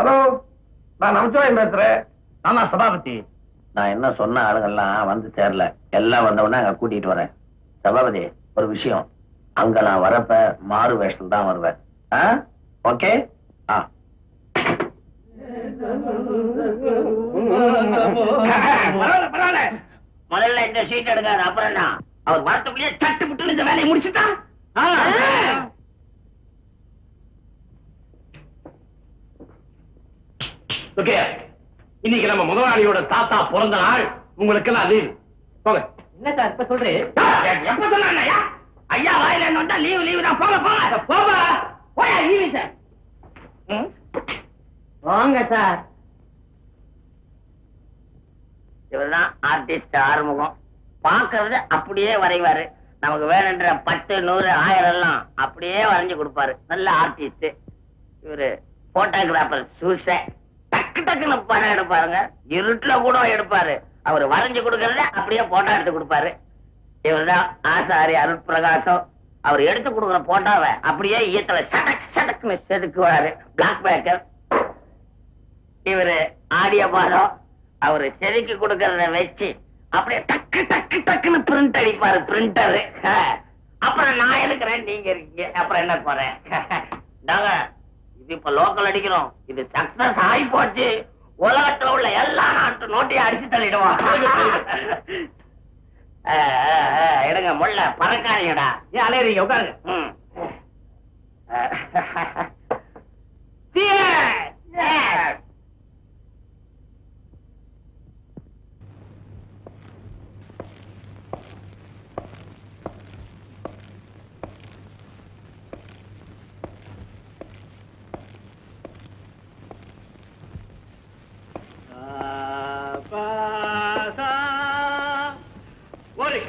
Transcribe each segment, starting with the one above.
Hello நான் நமச்சிவாயம் பேசுறேன். ஆமா சபாபதி. நான் என்ன சொன்ன ஆளுங்கெல்லாம் வந்து சேரல. எல்லாம் வந்தவொடனே அங்க கூட்டிட்டு வரேன். சபாபதி ஒரு விஷயம். அங்க நான் வரப்ப மாறு வேஷத்துல தான் வருவேன். ஓகே? ஆ. முதல்ல இந்த சீட் எடுக்காது அப்புறம் அவர் வரத்துக்குள்ளேயே சட்டு புட்டு இந்த வேலையை முடிச்சுட்டான். ஓகே. இன்னைக்கு நம்ம முதலாளியோட தாத்தா பிறந்த நாள். உங்களுக்கு எல்லாம் லீவ் போங்க. என்ன சார் இப்ப சொல்றேன் எப்ப சொன்னாங்க ஐயா? வாயில என்ன வந்தா லீவு லீவு தான். போங்க போங்க. போமா போயா லீவு சார். வாங்க சார். இவர்தான் ஆர்டிஸ்ட் ஆறுமுகம். பார்க்கறது அப்படியே வரைவாரு. நமக்கு வேணுன்ற பத்து நூறு ஆயிரம் எல்லாம் அப்படியே வரைஞ்சு கொடுப்பாரு. நல்ல ஆர்டிஸ்ட் இவரு போட்டோகிராஃபர் சூச டக்கு டக்குன்னு படம் எடுப்பாருங்க. இருட்டுல கூட எடுப்பாரு. அவர் வரைஞ்சு கொடுக்கறத அப்படியே போட்டோ எடுத்து கொடுப்பாரு. இவர்தான் ஆசாரி அருட்பிரகாசம் அவர் எடுத்து கொடுக்குற போட்டோவை அப்படியே ஈயத்துல சடக் சடக்குன்னு செதுக்குவாரு. பிளாக் பேக்கர் இவரு ஆடிய பாடம் அவரு செதுக்கி கொடுக்கறத வச்சு அப்படியே டக்கு டக்கு டக்குன்னு பிரிண்ட் அடிப்பாரு பிரிண்டரு அப்புறம் நான் இருக்கிறேன் நீங்க இருக்கீங்க. அப்புறம் என்ன போறேன்? நாங்க இப்ப லோக்கல் அடிக்கிறோம். இது சக்சஸ் ஆகி போச்சு. உலகத்துல உள்ள எல்லா நாட்டு நோட்டையும் அடிச்சு அஹ், எடுங்க முள்ள பறக்காதீங்கடா. ஏன் அலையறீங்க உட்காருங்க.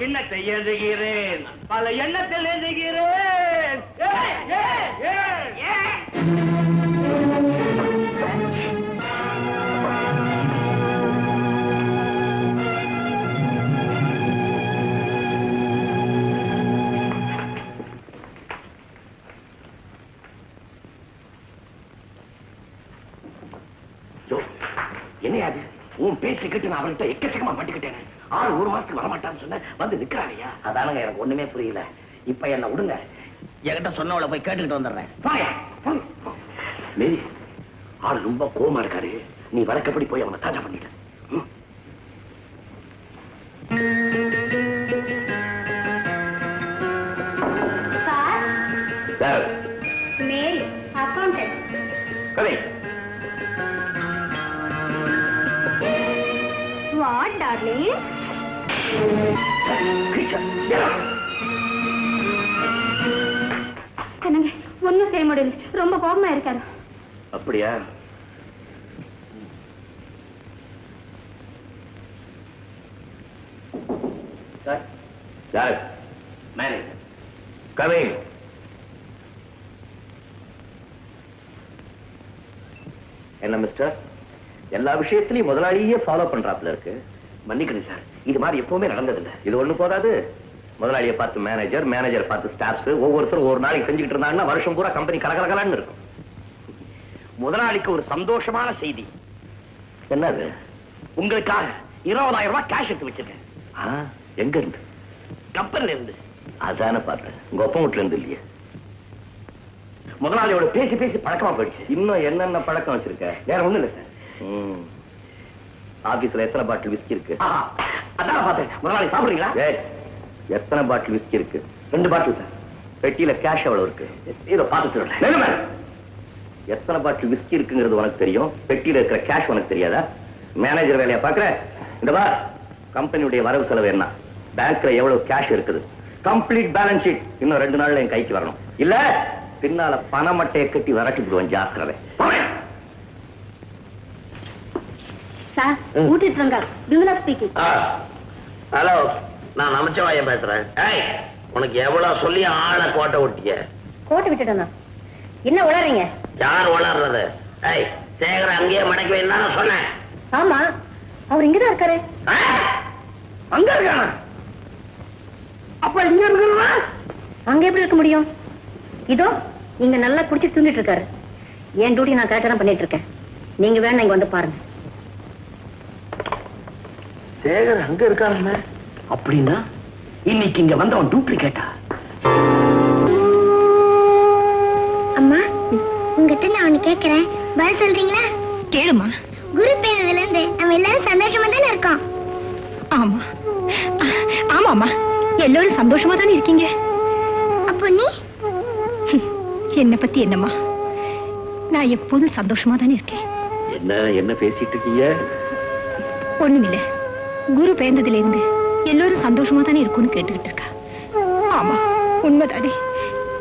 கிண்ணத்தை எழுதுகிறேன்? பல எண்ணத்தில் எழுதுகிறேன். என்னையாது உன் பேச்சு கேட்டு நான் அவர்கிட்ட எக்கச்சக்கமா மாட்டிக்கிட்டேன் ஆறு ஒரு மாசத்துக்கு வரமாட்டான்னு சொன்ன வந்து நிக்கிறானையா? அதானுங்க எனக்கு ஒண்ணுமே புரியல. இப்ப என்ன விடுங்க. என்கிட்ட சொன்னவளை போய் கேட்டுக்கிட்டு வந்துடுறேன். மேரி ஆள் ரொம்ப கோவமா இருக்காரு. நீ வழக்கப்படி போய் அவனை தாஜா பண்ணிடு. என்னங்க ஒன்றும் செய்ய முடியல. ரொம்ப கோபமா இருக்காரு. அப்படியா? சார் சார் மேனேஜர் என்ன மிஸ்டர் எல்லா விஷயத்திலையும் முதலாளியே ஃபாலோ பண்றாப்ல இருக்கு. மன்னிக்கணும் சார் இது மாதிரி எப்பவுமே நடந்ததில்லை. இது ஒண்ணு போதாது. முதலாளியை பார்த்து மேனேஜர் மேனேஜர் பார்த்து ஸ்டாஃப்ஸ் ஒவ்வொருத்தரும் ஒரு நாளைக்கு செஞ்சுக்கிட்டு இருந்தாங்கன்னா வருஷம் பூரா கம்பெனி கலகலகலான்னு இருக்கும். முதலாளிக்கு ஒரு சந்தோஷமான செய்தி. என்னது? உங்களுக்காக இருபதாயிரம் ரூபாய் கேஷ் எடுத்து வச்சிருக்கேன். எங்க இருந்து கப்பல்ல இருந்து. அதானே பார்த்தேன். உங்க ஒப்பம் வீட்டுல இருந்து இல்லையே. முதலாளியோட பேசி பேசி பழக்கமா போயிடுச்சு. இன்னும் என்னென்ன பழக்கம் வச்சிருக்க? வேற ஒண்ணும் இல்ல சார் ஆபீஸ்ல எத்தனை பாட்டில் விஸ்கி இருக்கு? அதான் பார்த்தேன். முதலாளி சாப்பிடுறீங்களா? எத்தனை பாட்டில் விஸ்கி இருக்கு? ரெண்டு பாட்டில் சார். பெட்டியில கேஷ் எவ்வளவு இருக்கு? இதை பார்த்து சொல்றேன் எத்தனை பாட்டில் விஸ்கி இருக்குங்கிறது உனக்கு தெரியும்? பெட்டியில இருக்கிற கேஷ் உனக்கு தெரியாதா? மேனேஜர் வேலையை பாக்குற இந்த பா கம்பெனியுடைய வரவு செலவு என்ன? பேங்க்ல எவ்வளவு கேஷ் இருக்குது? கம்ப்ளீட் பேலன்ஸ் ஷீட் இன்னும் ரெண்டு நாள்ல என் கைக்கு வரணும். இல்ல பின்னால பண மட்டையை கட்டி விரட்டி விடுவேன் ஜாக்கிரதை. சார் ஊட்டிட்டு இருங்க பிமலா ஸ்பீக்கிங் ஹலோ நான் நமச்சிவாயம் பேசுறேன். ஏய் உனக்கு எவ்வளவு சொல்லி ஆளை கோட்டை விட்டிய? கோட்டை விட்டுட்டேண்ணா என்ன உளறீங்க? யார் வளர்றது ஏய் சேகர அங்கேயே மடக்கி வைன்னு சொன்னேன். ஆமா அவர் இங்கதான் இருக்காரு? அங்க இருக்கான? அப்ப இங்க இருக்கிறவா அங்க எப்படி இருக்க முடியும்? இதோ இங்க நல்லா குடிச்சு தூங்கிட்டு இருக்காரு. என் டியூட்டி நான் கரெக்டா தான் பண்ணிட்டு இருக்கேன். நீங்க வேணா இங்க வந்து பாருங்க. சேகர் அங்க இருக்காருல்ல அப்படின்னா இன்னைக்கு இங்க வந்தவன் டூப்ளிகேட்டா அம்மா உங்ககிட்ட நான் ஒண்ணு கேக்குறேன். பதில் சொல்றீங்களா? கேளுமா. குரு பேரதுல இருந்து நம்ம எல்லாரும் சந்தோஷமா தானே இருக்கோம்? ஆமா. ஆமாமா எல்லாரும் சந்தோஷமா தானே இருக்கீங்க? அப்போ நீ? என்ன பத்தி என்னம்மா? நான் எப்போதும் சந்தோஷமா தானே இருக்கேன். என்ன என்ன பேசிட்டு இருக்கீங்க? ஒண்ணுமில்ல. குரு பேர்ந்ததுல இருந்து எல்லாரும் சந்தோஷமா தானே இருக்கும்னு கேட்டுக்கிட்டு இருக்கா ஆமா உண்மைதானே.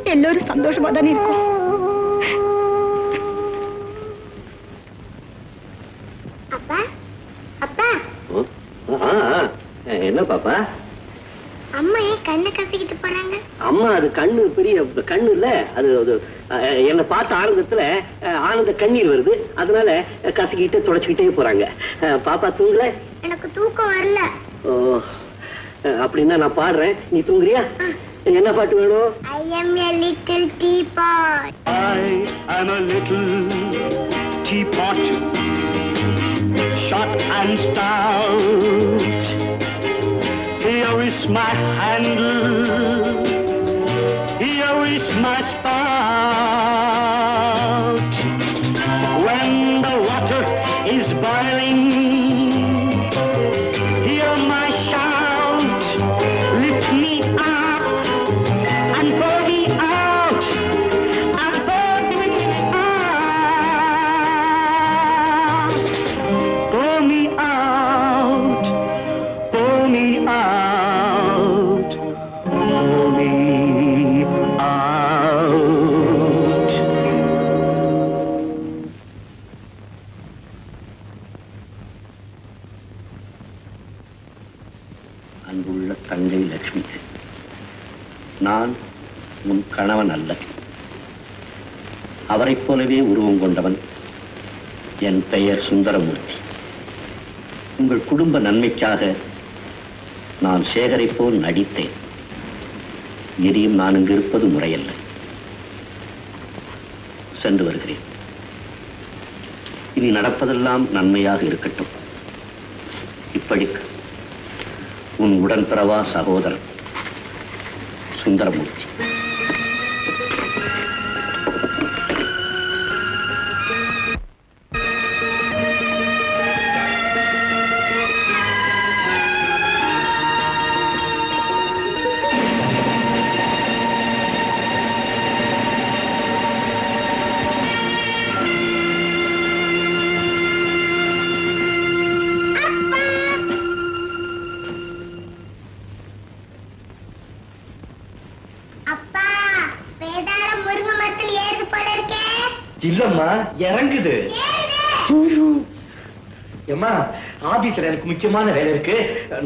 எல்லாரும் சந்தோஷமா தானே இருக்கும். அப்பா அப்பா. என்ன பாப்பா? அம்மா ஏன் கண்ணை கசிக்கிட்டு போறாங்க அம்மா அது கண்ணு பெரிய கண்ணு இல்ல. அது என்னை பார்த்த ஆனந்தத்துல ஆனந்த கண்ணீர் வருது. அதனால கசக்கிட்டு தொடச்சுக்கிட்டே போறாங்க. அஹ், பாப்பா தூங்கல? எனக்கு தூக்கம் வரல. ஓ அப்படின்னா நான் பாடுறேன். நீ தூங்குறியா? என்ன பாட்டு வேணும்? I am a little tea boy I am a little teapot, short and stout. Here is my handle, உள்ள தங்கை லட்சுமி. நான் உன் கணவன் அல்ல. அவரைப் போலவே உருவம் கொண்டவன் என் பெயர் சுந்தரமூர்த்தி. உங்கள் குடும்ப நன்மைக்காக நான் சேகரை போல் நடித்தேன். இனியும் நான் இங்கு இருப்பது முறையல்ல. சென்று வருகிறேன். இனி நடப்பதெல்லாம் நன்மையாக இருக்கட்டும். இப்படிக்கு. உன் உடன்பிறவா சகோதரன். சுந்தரமூர்த்தி. இல்லம்மா இறங்குது. ஏறுது. ஏம்மா ஆபீஸ்ல எனக்கு முக்கியமான வேலை இருக்கு.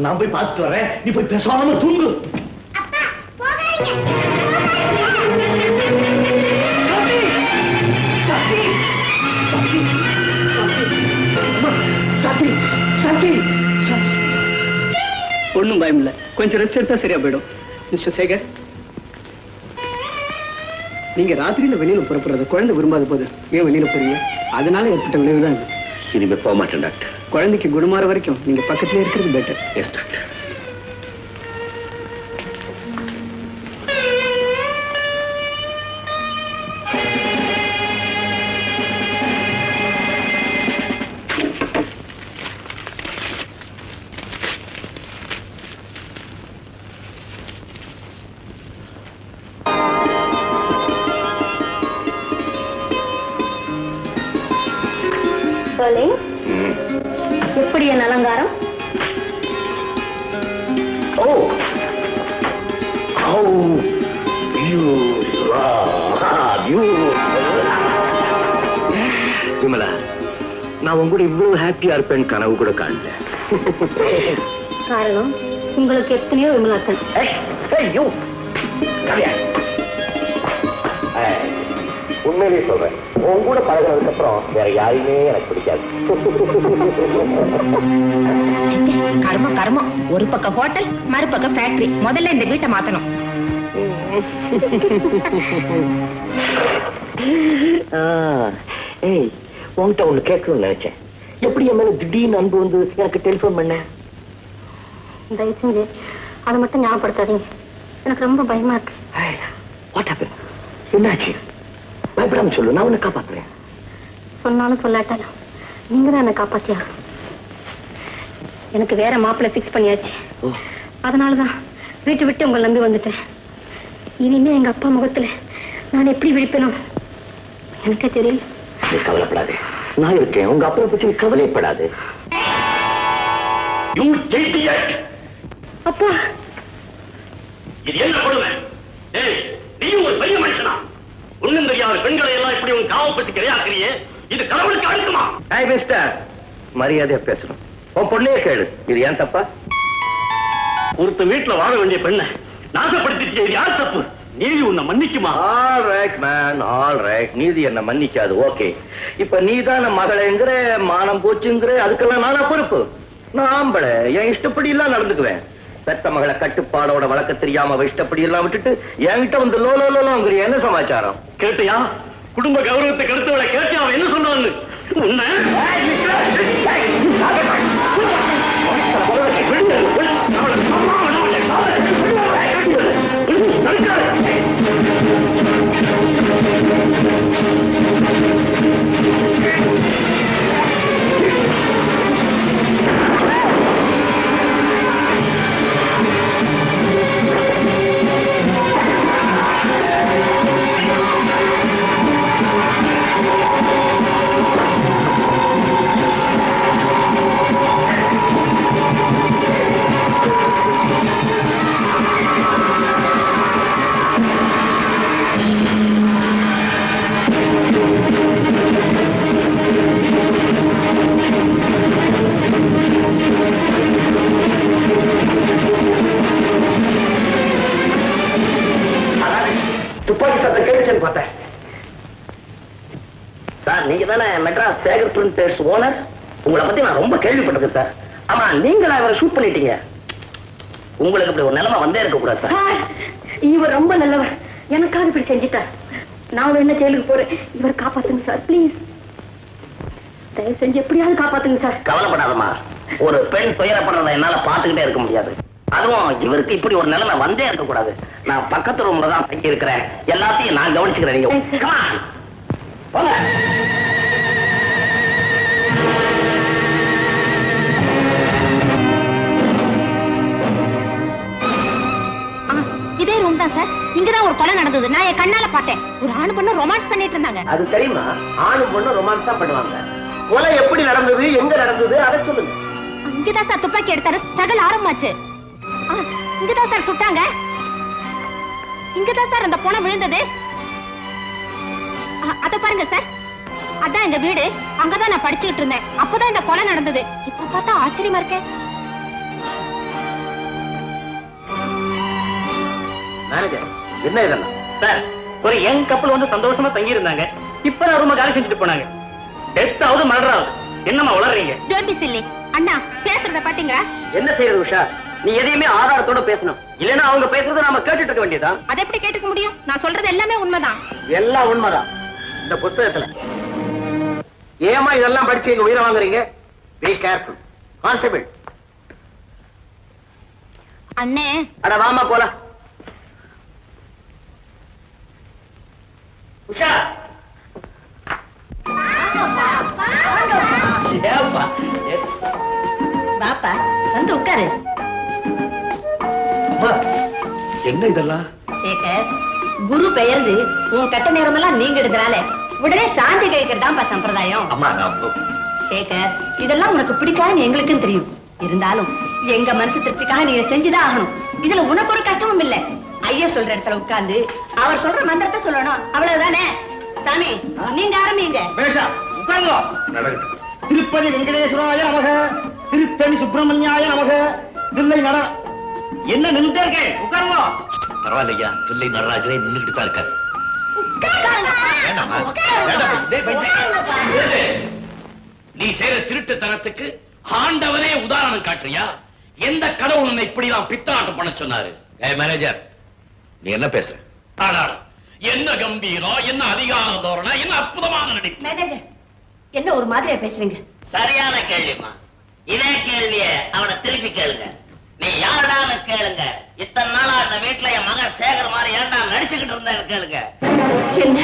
நான் போய் பார்த்துட்டு வரேன். நீ போய் பேசாம தூங்கு! ஒண்ணும் பயம் இல்ல கொஞ்சம் ரெஸ்ட் எடுத்தா சரியா போயிடும். மிஸ்டர் சேகர் நீங்க ராத்திரியில வெளியில புறப்படுறது குழந்தை விரும்பாத போது ஏன் வெளியில போறீங்க? அதனால ஏற்பட்ட விளைவு தான் இது. இனிமே போக மாட்டேன் டாக்டர். குழந்தைக்கு குணமாற வரைக்கும் நீங்க பக்கத்துல இருக்கிறது பெட்டர் எஸ் டாக்டர். இருப்பேன் கனவு கூட காணல. காரணம் உங்களுக்கு எத்தனையோ விமலாக்கள். உண்மையிலேயே சொல்றேன். உன் கூட பழகினதுக்கு அப்புறம் வேற யாரையுமே எனக்கு பிடிக்காது. கர்ம கர்மம் ஒரு பக்கம் ஹோட்டல் மறுபக்கம் ஃபேக்டரி முதல்ல இந்த வீட்டை மாத்தணும். ஆ, ஏய் உன்கிட்ட ஒண்ணு கேட்கணும்னு நினைச்சேன். எப்படி என் மேல திடீர்னு அன்பு வந்து எனக்கு டெலிபோன் பண்ண? தயவு செஞ்சு அதை மட்டும் ஞாபகப்படுத்தாதீங்க. எனக்கு ரொம்ப பயமா இருக்கு. வாட் ஹேப்பன் என்னாச்சு? பயப்படாம சொல்லு நான் உன்னை காப்பாத்துறேன். சொன்னாலும் சொல்லாட்டாலும் நீங்க தான் என்னை காப்பாத்தியா? எனக்கு வேற மாப்பிள்ளை ஃபிக்ஸ் பண்ணியாச்சு. அதனாலதான் வீட்டு விட்டு உங்களை நம்பி வந்துட்டேன். இனிமே எங்க அப்பா முகத்துல நான் எப்படி விழிப்பேனோ? எனக்கே தெரியல. கவலைப்படாதே. நான் இருக்கேன். உங்க அப்புறம் பத்தி கவலைப்படாது! அப்பா. இது என்ன கொடுமை? நீயும் ஒரு பெரிய மனுஷனா? ஒண்ணும் தெரியாத பெண்களை எல்லாம் இப்படி உன் காவப்பட்டு கிடையாக்குறியே இது கடவுளுக்கு அடுக்குமா? மிஸ்டர் மரியாதையா பேசணும். உன் பொண்ணையே கேளு. இது ஏன் தப்பா? ஒருத்த வீட்டுல வாழ வேண்டிய பெண்ணை நாசப்படுத்திட்டு யார் தப்பு? நீதி உன்னை மன்னிக்குமா? All right man all right நீதி என்ன மன்னிக்காது ஓகே இப்ப நீ தான் மகளேங்கிற மானம் போச்சுங்கிற அதுக்கெல்லாம் நானா பொறுப்பு? நான் ஆம்பளை என் இஷ்டப்படி எல்லாம் நடந்துக்குவேன். பெத்த மகளை கட்டுப்பாடோட வளர்க்க தெரியாம இஷ்டப்படி எல்லாம் விட்டுட்டு என்கிட்ட வந்து லோ லோ லோங்கிற என்ன சமாச்சாரம்? கேட்டியா? குடும்ப கௌரவத்தை கெடுத்தவளை கேட்டியா? என்ன சொன்னான்னு? உன்னை துப்பாக்கி சேகர் பிரிண்டர்ஸ் ஓனர் உங்களை பத்தி நான் ரொம்ப கேள்விப்பட்டிருக்கேன் சார் ஆமா நீங்களா இவரை ஷூட் பண்ணிட்டீங்க? உங்களுக்கு இப்படி ஒரு நிலைமை வந்தே இருக்க கூடாது சார் இவர் ரொம்ப நல்லவர். எனக்காக இப்படி செஞ்சிட்டார். நான் என்ன ஜெயிலுக்கு போறேன். இவர் காப்பாத்துங்க சார் ப்ளீஸ் தயவு செஞ்சு எப்படியாவது காப்பாத்துங்க சார் கவலைப்படாதம்மா. ஒரு பெண் துயரப்படுறதை என்னால பாத்துக்கிட்டே இருக்க முடியாது. அதுவும் இவருக்கு இப்படி ஒரு நிலைமை வந்தே இருக்க கூடாது நான் பக்கத்து ரூம்ல தான் தங்கி இருக்கிறேன் எல்லாத்தையும் நான் கவனிச்சுக்கிறேன் நீங்க ரூம் தான் சார் இங்கதான் ஒரு கொலை நடந்தது. நான் என் கண்ணால பார்த்தேன். ஒரு ஆணு பொண்ணு ரொமான்ஸ் பண்ணிட்டு இருந்தாங்க. அது தெரியுமா? ஆணும் பொண்ணு ரொமான்ஸ் தான் பண்ணுவாங்க. கொலை எப்படி நடந்தது எங்க நடந்தது அதை சொல்லுங்க. இங்கதான் சார் துப்பாக்கி எடுத்தாரு. ஸ்ட்ரகல் ஆரம்பமாச்சு. இங்கதான் சார் சுட்டாங்க. இங்கதான் சார் அந்த பொணை விழுந்தது. அத பாருங்க சார் அதான் எங்க வீடு. அங்கதான் நான் படிச்சுக்கிட்டு இருந்தேன். அப்பதான் இந்த கொலை நடந்தது. இப்ப பார்த்தா ஆச்சரியமா இருக்கே. மேனேஜர் என்ன இதெல்லாம்? சார் ஒரு யங் கப்பல் வந்து சந்தோஷமா தங்கி இருந்தாங்க இப்ப நான் ரொம்ப காலி செஞ்சுட்டு போனாங்க. டெத் ஆகுது மர்டர் ஆகுது. என்னம்மா வளர்றீங்க டோன்ட் பி சில்லி அண்ணா பேசுறத பாத்தீங்களா? என்ன செய்யறது உஷா? நீ எதையுமே ஆதாரத்தோட பேசணும். இல்லைன்னா அவங்க பேசுறத நாம கேட்டுட்டு இருக்க வேண்டியதா? அதை எப்படி கேட்டுக்க முடியும்? நான் சொல்றது எல்லாமே உண்மைதான். எல்லாம் உண்மைதான். இந்த புஸ்தகத்துல. ஏமா இதெல்லாம் படிச்சு எங்க உயிரை வாங்குறீங்க? பி கேர்ஃபுல் கான்ஸ்டபிள் அண்ணே. அட வாமா போலாம். உஷா. ஏப்பா பாப்பா வந்து உட்காரு. அம்மா என்ன இதெல்லாம்? சேகர் குரு பெயர்ந்து உன் கட்ட நேரமெல்லாம் நீங்க எடுக்கிறனால உடனே சாந்தி கேட்கறதாம்பா சம்பிரதாயம். அம்மா சேகர் இதெல்லாம் உனக்கு பிடிக்காதுன்னு எங்களுக்கும் தெரியும். இருந்தாலும் எங்க மனசு திருப்திக்காக நீங்க செஞ்சுதான் ஆகணும். இதுல உனக்கு ஒரு கஷ்டமும் இல்ல. ஐயா சொல்ற இடத்துல உட்கார்ந்து அவர் சொல்ற மந்திரத்தை சொல்லணும். அவ்வளவுதானே? சாமி நீங்க ஆரம்பிங்க. திருப்பதி வெங்கடேஸ்வராய நமக. திருத்தணி சுப்பிரமணியாய நமக. தில்லை நட. என்ன நின்றுட்டே உட்காருங்க. பரவாயில்லையா? தில்லை நடராஜரே நின்றுட்டு தான் இருக்காரு. நீ செய்யற திருட்டுத்தனத்துக்கு ஆண்டவரே உதாரணம் காட்டுறியா? எந்த கடவுள் உன்னை இப்படி எல்லாம் பித்தனாட்டம் பண்ண சொன்னாரு மேனேஜர் நீ என்ன பேசுற? ஆடாடா என்ன கம்பீரம் என்ன அதிகார தோரணை என்ன அற்புதமான நடிப்பு? மேனேஜர் என்ன ஒரு மாதிரியா பேசுறீங்க? சரியான கேள்விமா இதே கேள்விய அவனை திருப்பி கேளுங்க. நீ யாருடான்னு கேளுங்க. இத்தனை நாளா இந்த வீட்டுல என் மகன் சேகர் மாதிரி ஏன்டா நடிச்சுக்கிட்டு இருந்தேன்னு கேளுங்க. என்ன?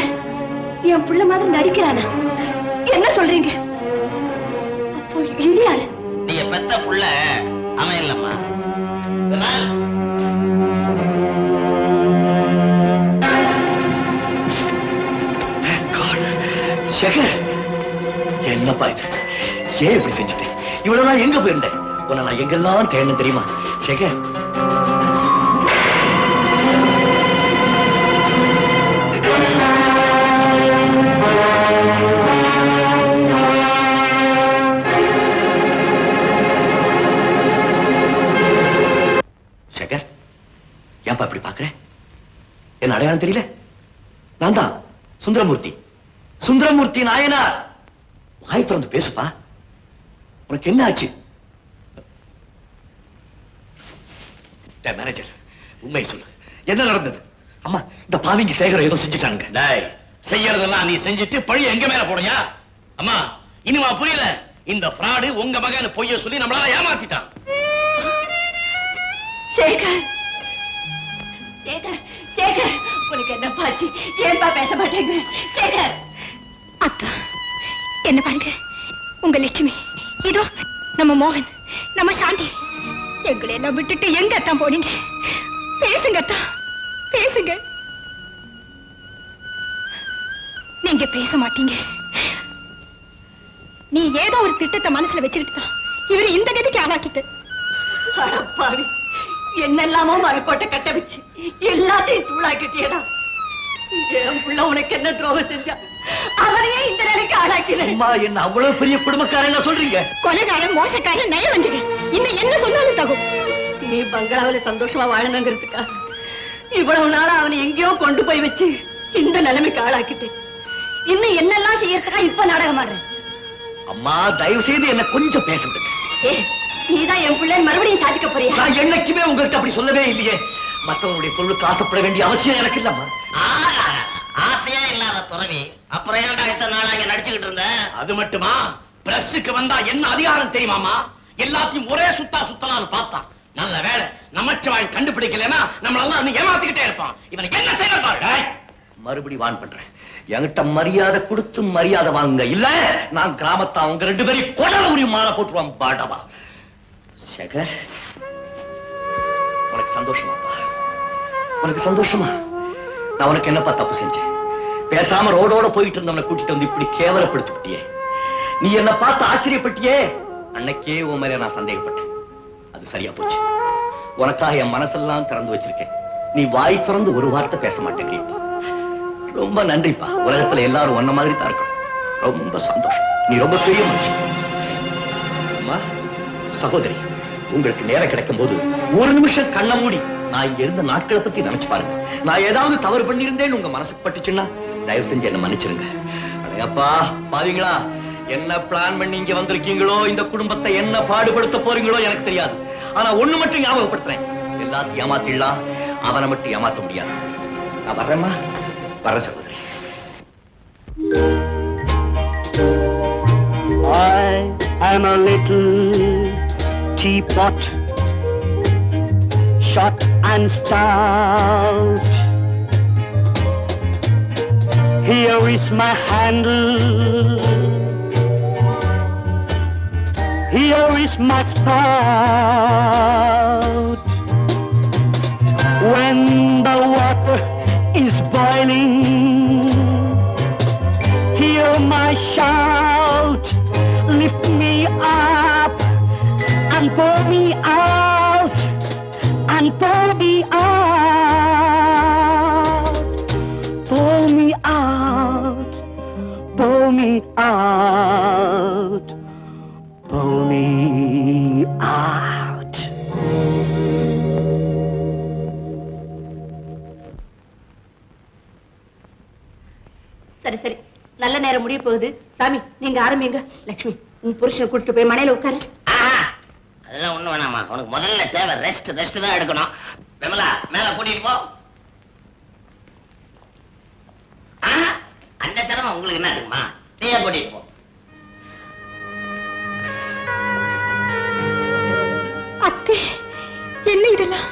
என் புள்ள மாதிரி நடிக்கிறானா? என்ன சொல்றீங்க? அப்போ இது யாரு நீங்க பெத்த புள்ள அவன் இல்லம்மா சேகர் என்னப்பா இது? ஏன் இப்படி செஞ்சுட்டேன் இவ்வளவு நாள் எங்க போயிருந்தேன்? உன்னை நான் எங்கெல்லாம் தேடணும் தெரியுமா? சேகர் என்ன அடையாளம் தெரியல? நான் தான் சுந்தரமூர்த்தி. சுந்தரமூர்த்தி நாயனார். வாய் திறந்து பேசுப்பா. உனக்கு என்ன ஆச்சு? மேனேஜர் உண்மை சொல்லு. என்ன நடந்தது? அம்மா இந்த பாவிங்க சேகரம் ஏதோ செஞ்சுட்டாங்க டேய் செய்யறதெல்லாம் நீ செஞ்சுட்டு பழி எங்க மேல போடுறியா? அம்மா இனிமா புரியல. இந்த ஃப்ராடு உங்க மகன் பொய்ய சொல்லி நம்மளால ஏமாத்திட்டான். சேகர். சேகர். சேகர் உனக்கு என்ன பாச்சு? ஏன்பா பேச மாட்டேங்க சேகர் அக்கா என்ன பாருங்க? உங்க லட்சுமி இதோ நம்ம மோகன் நம்ம சாந்தி. எங்களை எல்லாம் விட்டுட்டு எங்க அத்தான் போனீங்க? பேசுங்க அத்தா பேசுங்க. நீங்க பேச மாட்டீங்க. நீ ஏதோ ஒரு திட்டத்தை மனசுல வச்சுக்கிட்டு தான் இவரை இந்த கதிக்கு ஆளாக்கிட்டு. அடப்பாவி. என்னெல்லாமோ மரக்கோட்டை கட்ட வச்சு எல்லாத்தையும் தூளாக்கிட்டியடா. என் புள்ள உனக்கு என்ன துரோகம் செஞ்சா? அவனையே இந்த நிலைக்கு ஆளாக்கிறேன் அம்மா என்ன அவ்வளவு பெரிய குடும்பக்காரங்க சொல்றீங்க? கொலைகாரன் மோசக்காரன் நய வந்தது இன்னும் என்ன சொன்னாலும் தகும். நீ பங்களாவில சந்தோஷமா வாழணுங்கிறதுக்கா இவ்வளவு நாளா அவனை எங்கேயோ கொண்டு போய் வச்சு இந்த நிலைமைக்கு ஆளாக்கிட்டு இன்னும் என்னெல்லாம் செய்யறதுக்கா இப்ப நாடகம் ஆடுறேன் அம்மா தயவு செய்து என்ன கொஞ்சம் பேச விடுங்க. ஏ நீதான் என் பிள்ளை மறுபடியும் சாதிக்க போறியா? நான் என்னைக்குமே உங்கள்கிட்ட அப்படி சொல்லவே இல்லையே. மத்தவங்களுடைய பொருளுக்கு ஆசைப்பட வேண்டிய அவசியம் எனக்கு இல்லம்மா. ஆசையே இல்லாத துறவி. அப்புறம் ஏன்டா இத்தனை நாளா இங்க நடிச்சுக்கிட்டு இருந்த? அது மட்டுமா? பிரஸ்ஸுக்கு வந்தா என்ன அதிகாரம் தெரியுமாமா எல்லாத்தையும் ஒரே சுத்தா சுத்தலாம்னு பார்த்தான். நல்ல வேலை நமச்சிவாய் கண்டுபிடிக்கலன்னா நம்மளெல்லாம் இன்னும் ஏமாத்திக்கிட்டே இருப்பான். இவனுக்கு என்ன செய்யணும் பாரு? டேய். மறுபடி வான் பண்றேன். என்கிட்ட மரியாதை கொடுத்து மரியாதை வாங்க இல்ல நான் கிராமத்தை அவங்க ரெண்டு பேரையும் கொடல உரி மாலை போட்டுருவான் பாடவா. சேகர் உனக்கு சந்தோஷமாப்பா? உனக்கு சந்தோஷமா? நான் உனக்கு என்னப்பா தப்பு செஞ்சேன்? பேசாம ரோடோட போயிட்டு இருந்தவனை கூட்டிட்டு வந்து இப்படி கேவலப்படுத்தி விட்டியே நீ என்ன பார்த்து ஆச்சரியப்பட்டியே? அன்னைக்கே உன் மேல நான் சந்தேகப்பட்டேன். அது சரியா போச்சு. உனக்காக என் மனசெல்லாம் திறந்து வச்சிருக்கேன். நீ வாய் திறந்து ஒரு வார்த்தை பேச மாட்டேங்கிறீப்பா ரொம்ப நன்றிப்பா. உலகத்துல எல்லாரும் ஒன்ன மாதிரி தான் இருக்கணும். ரொம்ப சந்தோஷம். நீ ரொம்ப பெரிய மனுஷன். அம்மா சகோதரி. உங்களுக்கு நேரம் கிடைக்கும் போது ஒரு நிமிஷம் கண்ண மூடி நான் இங்க இருந்த நாட்களை பத்தி நினைச்சு பாருங்க. நான் ஏதாவது தவறு பண்ணியிருந்தேன் உங்க மனசுக்கு பட்டுச்சுன்னா தயவு செஞ்சு என்ன மன்னிச்சிருங்க. அடையப்பா பாவீங்களா? என்ன பிளான் பண்ணி இங்க வந்திருக்கீங்களோ? இந்த குடும்பத்தை என்ன பாடுபடுத்த போறீங்களோ எனக்கு தெரியாது. ஆனா ஒண்ணு மட்டும் ஞாபகப்படுத்துறேன். எல்லாத்தையும் ஏமாத்திடலாம். அவனை மட்டும் ஏமாத்த முடியாது. நான் வர்றேம்மா. வர சகோதரி. I am a little teapot, short and stout. Here is my handle. Here is my spout. When the water is boiling, hear my shout, and pour me out, and pour me out, pour me out, pour me out, pour me out. சரி சரி. நல்ல நேரம் முடிய போகுது. சாமி நீங்க ஆரம்பிங்க. லட்சுமி உன் புருஷனை கூட்டிட்டு போய் மனையில உட்காரு. அதெல்லாம் ஒண்ணு வேணாமா உனக்கு முதல்ல தேவை ரெஸ்ட் ரெஸ்ட் தான் எடுக்கணும். விமலா மேல கூட்டிட்டு போ. அந்த திறமை உங்களுக்கு என்ன இருக்குமா நீயே கூட்டிட்டு போ. அத்தே என்ன இதெல்லாம்?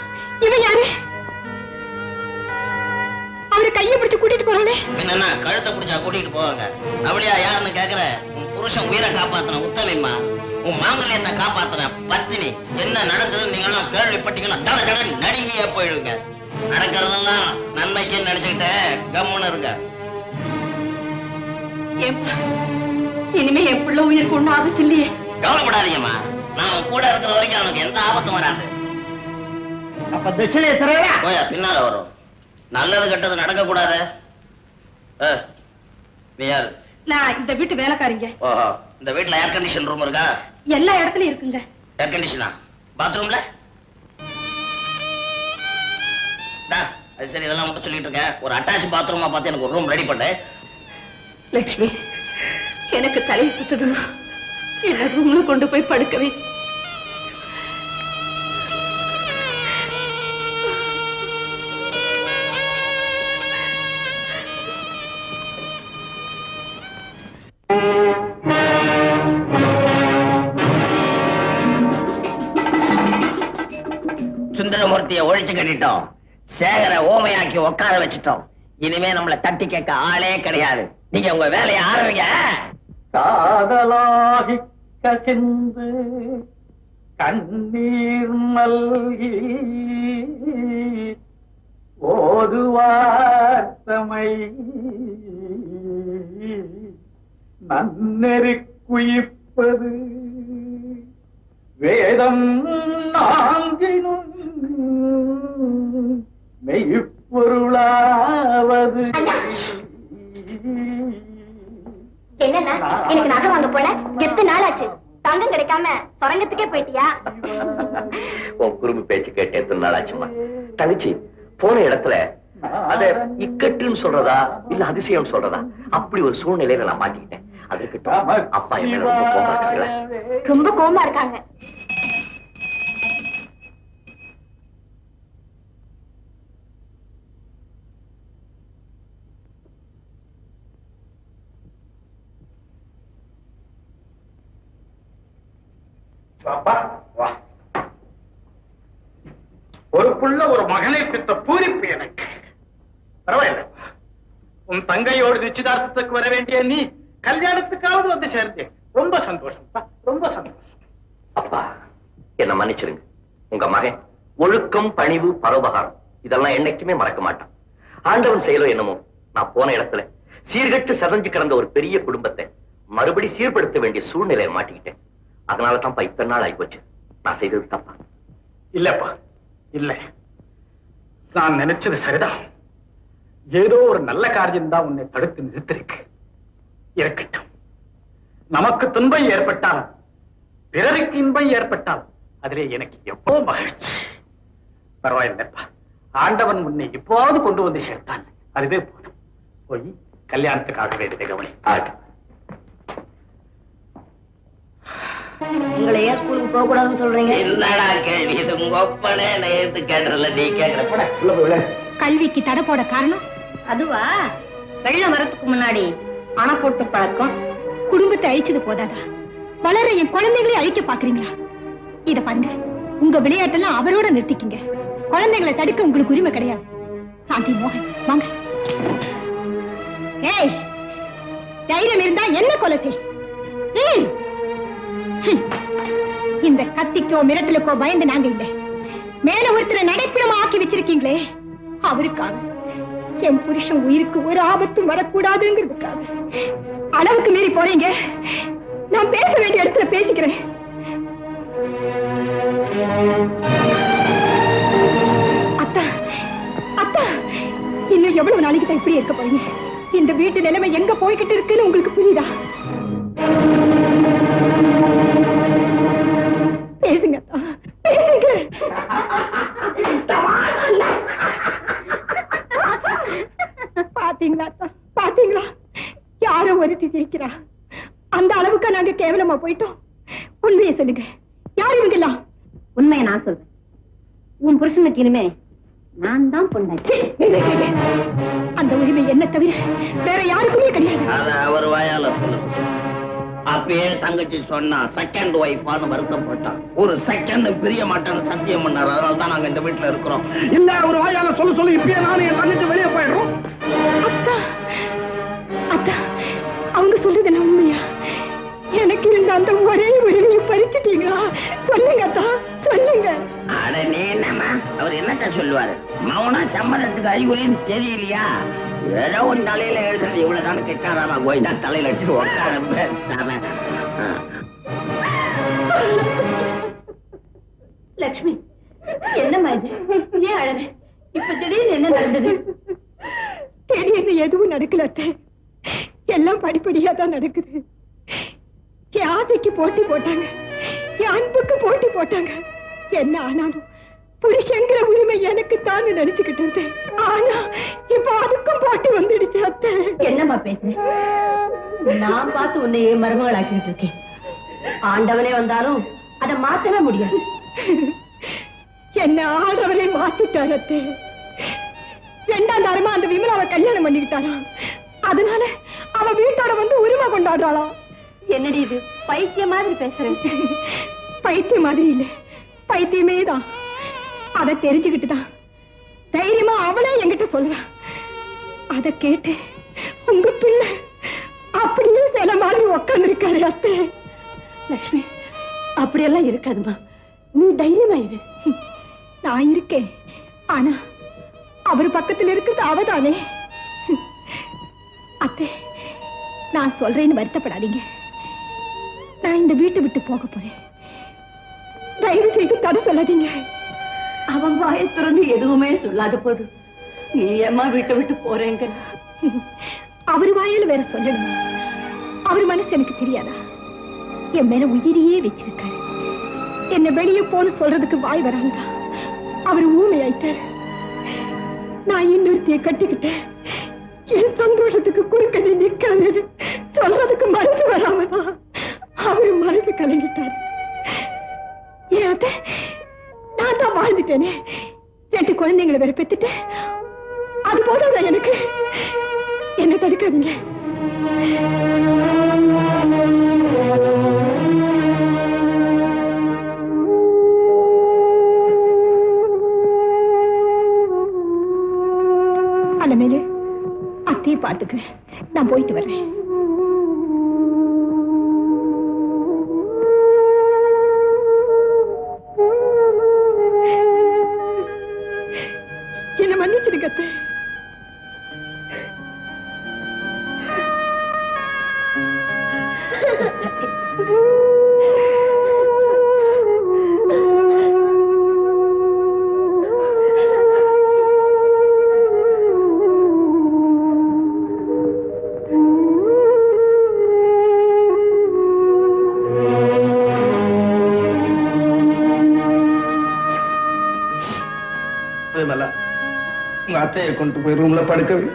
இவன் யாரு? அவரு கைய பிடிச்சு கூட்டிட்டு போறாளே. என்னன்னா கழுத்தை பிடிச்சா கூட்டிட்டு போவாங்க. அப்படியா யாருன்னு கேக்குற? புருஷன் உயிரை காப்பாத்தணும் உத்தமைமா உன் மாங்கல்யத்தை காப்பாத்தின பத்தினி. என்ன நடக்குதுன்னு நீங்க எல்லாம் கேள்விப்பட்டீங்கன்னா தட தட நடுங்கியே போயிடுங்க. நடக்கிறதெல்லாம் நன்மைக்குன்னு நினைச்சுக்கிட்டு கம்முன்னு இருங்க. இனிமே என் பிள்ளை உயிருக்கு ஒண்ணும் ஆபத்து இல்லையே. கவலைப்படாதீங்கம்மா. நான் கூட இருக்கிற வரைக்கும் அவனுக்கு எந்த ஆபத்தும் வராது. அப்ப தட்சிணையை போயா பின்னால வரும். நல்லது கெட்டது நடக்க கூடாது நீ யாரு? நான் இந்த வீட்டு வேலைக்காரிங்க. ஓஹோ இந்த வீட்ல ஏர் கண்டிஷன் ரூம் இருக்கா? எல்லா இடத்துலயும் இருக்குங்க. ஏர் கண்டிஷனா பாத்ரூம்ல டா, அது சரி இதெல்லாம் மட்டும் சொல்லிட்டு இருக்கேன். ஒரு அட்டாச் பாத்ரூமா பார்த்து எனக்கு ஒரு ரூம் ரெடி பண்ணு. லட்சுமி எனக்கு தலையை சுத்துதுமா என்ன ரூம்ல கொண்டு போய் படுக்கவே. சுந்தரமூர்த்தியை ஒழிச்சு கட்டிட்டோம். சேகரை ஓமையாக்கி உட்கார வச்சுட்டோம். இனிமே நம்மள தட்டி கேட்க ஆளே கிடையாது. நீங்க உங்க வேலையை ஆரம்பிங்க. காதலாகி கசிந்து கண்ணீர் மல்கி ஓதுவார்த்தமை. நன்னெறி குயிப்பது வேதம் நாங்கினும் மெய்ப்பொருளாவது. என்னன்னா எனக்கு நகை வாங்க போன எத்தனை நாள் ஆச்சு தங்கம் கிடைக்காம சுரங்கத்துக்கே போயிட்டியா? உன் குறும்பு பேச்சு கேட்டு எத்தனை நாள் ஆச்சுமா தங்கச்சி போன இடத்துல அத இக்கட்டுன்னு சொல்றதா? இல்ல அதிசயம் சொல்றதா? அப்படி ஒரு சூழ்நிலையில நான் மாட்டிக்கிட்டேன். அதுக்கு அப்பா என்ன ரொம்ப கோபம் இருக்காங்களா? ரொம்ப கோவமா இருக்காங்க. பாப்பா, வா. ஒரு புள்ள ஒரு மகனை பித்த பூரிப்பு எனக்கு. பரவாயில்ல. உன் தங்கையோடு நிச்சயதார்த்தத்துக்கு வர வேண்டிய நீ கல்யாணத்துக்காவது வந்து சேர்ந்தேன் ரொம்ப சந்தோஷம் ரொம்ப சந்தோஷம். அப்பா என்ன மன்னிச்சிருங்க. உங்க மகன் ஒழுக்கம் பணிவு பரோபகாரம் இதெல்லாம் என்னைக்குமே மறக்க மாட்டான். ஆண்டவன் செயலோ என்னமோ நான் போன இடத்துல சீர்கட்டு சதஞ்சு கிடந்த ஒரு பெரிய குடும்பத்தை மறுபடி சீர்படுத்த வேண்டிய சூழ்நிலையை மாட்டிக்கிட்டேன். அதனால தான் இத்தனை நாள் ஆயிப்போச்சு. நான் செய்தது தப்பா? இல்லப்பா இல்ல. நான் நினைச்சது சரிதான். ஏதோ ஒரு நல்ல காரியம் தான் உன்னை தடுத்து நிறுத்திருக்கு. இருக்கட்டும். நமக்கு துன்பம் ஏற்பட்டாலும் பிறருக்கு இன்பம் ஏற்பட்டாலும் அதிலே எனக்கு எப்போ மகிழ்ச்சி? பரவாயில்லப்பா. ஆண்டவன் உன்னை இப்போது கொண்டு வந்து சேர்த்தான்? அதுவே போதும். போய் கல்யாணத்துக்காக வேண்டியதை கவனி உங்களை ஏன் ஸ்கூலுக்கு போக கூடாதுன்னு சொல்றீங்க? என்னடா கேள்வி? இது உங்க ஒப்பனே நேர்த்து கேட்டுறல நீ கல்விக்கு தடை போட காரணம்? அதுவா? வெள்ளம் வரத்துக்கு முன்னாடி அணை போட்டு பழக்கம். குடும்பத்தை அழிச்சது போதாதா? வளர என் குழந்தைகளை அழிக்க பாக்குறீங்களா இத பாருங்க. உங்க விளையாட்டெல்லாம் அவரோட நிறுத்திக்கிங்க. குழந்தைகளை தடுக்க உங்களுக்கு உரிமை கிடையாது. சாந்தி மோகன் வாங்க. ஏய் தைரியம் இருந்தா என்ன கொலை செய். இந்த கத்திக்கோ மிரட்டலுக்கோ பயந்து நாங்க இல்ல. மேல ஒருத்தரை நடைப்பிடமா ஆக்கி வச்சிருக்கீங்களே அவருக்காக. என் புருஷன் உயிருக்கு ஒரு ஆபத்தும் வரக்கூடாதுங்கிறதுக்காக. அளவுக்கு மீறி போறீங்க. நான் பேச வேண்டிய இடத்துல பேசிக்கிறேன். அத்தா அத்தா இன்னும் எவ்வளவு நாளைக்கு தான் இப்படி இருக்க போறீங்க? இந்த வீட்டு நிலைமை எங்க போய்கிட்டு இருக்குன்னு உங்களுக்கு புரியுதா? பேசுங்க ஒய்ஃபான்னு வருத்தப்பட்டான் ஒரு செகண்ட் பிரிய மாட்டேன்னு சத்தியம் பண்ணாரு. அதனால தான் நாங்க இந்த வீட்டுல இருக்கிறோம். இல்ல ஒரு வாயால சொல்ல சொல்லி இப்பயே நானும் என் தங்கச்சி வெளியே போயிடுறோம். அத்தா அத்தா அவங்க சொல்றது நான் உண்மையா? எனக்கு இருந்த அந்த ஒரே உரிமையை பறிச்சுட்டீங்களா? சொல்லுங்க அத்தா சொல்லுங்க. அட நீ என்னம்மா? அவர் என்னத்த சொல்லுவாரு? மௌனா சம்மதத்துக்கு அறிகுறின்னு தெரியலையா? ஏதோ ஒரு தலையில எழுதுறது இவ்வளவுதான் கெட்டாராமா? கோயிந்தா தலையில அடிச்சுட்டு உட்கார. லக்ஷ்மி என்னம்மா இது ஏன் அழற? இப்ப திடீர்னு என்ன நடந்தது? திடீர்னு எதுவும் நடக்கல எல்லாம் படிப்படியா தான் நடக்குது. என் ஆசைக்கு போட்டி போட்டாங்க. என் அன்புக்கு போட்டி போட்டாங்க. என்ன ஆனாலும் புருஷங்கிற உரிமை எனக்கு தான் நினைச்சுக்கிட்டு இருந்தேன். ஆனா இப்ப அதுக்கும் போட்டி வந்துடுச்சு அத்தை. என்னம்மா பேசுறேன் நான் பார்த்து உன்னை மருமகளாக்கிட்டு இருக்கேன். ஆண்டவனே வந்தாலும் அதை மாத்தவே முடியாது. என்ன ஆண்டவனே மாத்திட்டாரத்தே ரெண்டாம் தாரமா அந்த விமலாவை கல்யாணம் பண்ணிக்கிட்டாராம் அதனால அவ வீட்டோட வந்து உரிமை கொண்டாடுறாளாம் என்னடி இது பைத்திய மாதிரி பேசுறேன் பைத்தியம் மாதிரி இல்ல பைத்தியமே தான். அத தெரிஞ்சுக்கிட்டு தான் தைரியமா அவளே என்கிட்ட சொல்லுவா அத கேட்டு உங்க பிள்ளை அப்படியே சில மாதிரி உட்கார்ந்து இருக்காரு அத்தை. லக்ஷ்மி அப்படியெல்லாம் இருக்காதுமா நீ தைரியமா இரு. நான் இருக்கேன். ஆனா அவர் பக்கத்துல இருக்கிறது அவதானே. அத்தை நான் சொல்றேன்னு வருத்தப்படாதீங்க. நான் இந்த வீட்டை விட்டு போக போறேன். தயவு செய்து தடை சொல்லாதீங்க. அவன் வாயை திறந்து எதுவுமே சொல்லாத போது நீ ஏம்மா வீட்டை விட்டு போறேங்க அவர் வாயில வேற சொல்லணும். அவர் மனசு எனக்கு தெரியாதா? என் மேல உயிரையே வச்சிருக்காரு. என்ன வெளியே போன சொல்றதுக்கு வாய் வராங்க அவர் ஊமையாயிட்டார். நான் இன்னொருத்தைய கட்டிக்கிட்டேன். என் சந்தோஷத்துக்கு குறுக்க நீ நிக்காது சொல்றதுக்கு மனசு வராமதா அவரு மனசு கலங்கிட்டார். ஏன் அத்தை, நான் தான் வாழ்ந்துட்டேனே. ரெண்டு குழந்தைங்களை வேற பெத்துட்டேன். அது போதும் எனக்கு? என்ன தடுக்காதீங்க. பார்த்துக்குவேன் நான் போயிட்டு வர்றேன் அத்தையை கொண்டு போய் ரூம்ல படுக்கவே.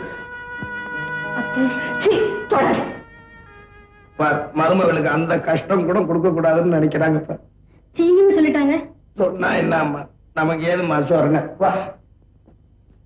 மருமகளுக்கு அந்த கஷ்டம் கூட கொடுக்க கூடாதுன்னு நினைக்கிறாங்க சீன்னு சொல்லிட்டாங்க. சொன்னா என்ன நமக்கு ஏதுமா சொல்றேங்க வா.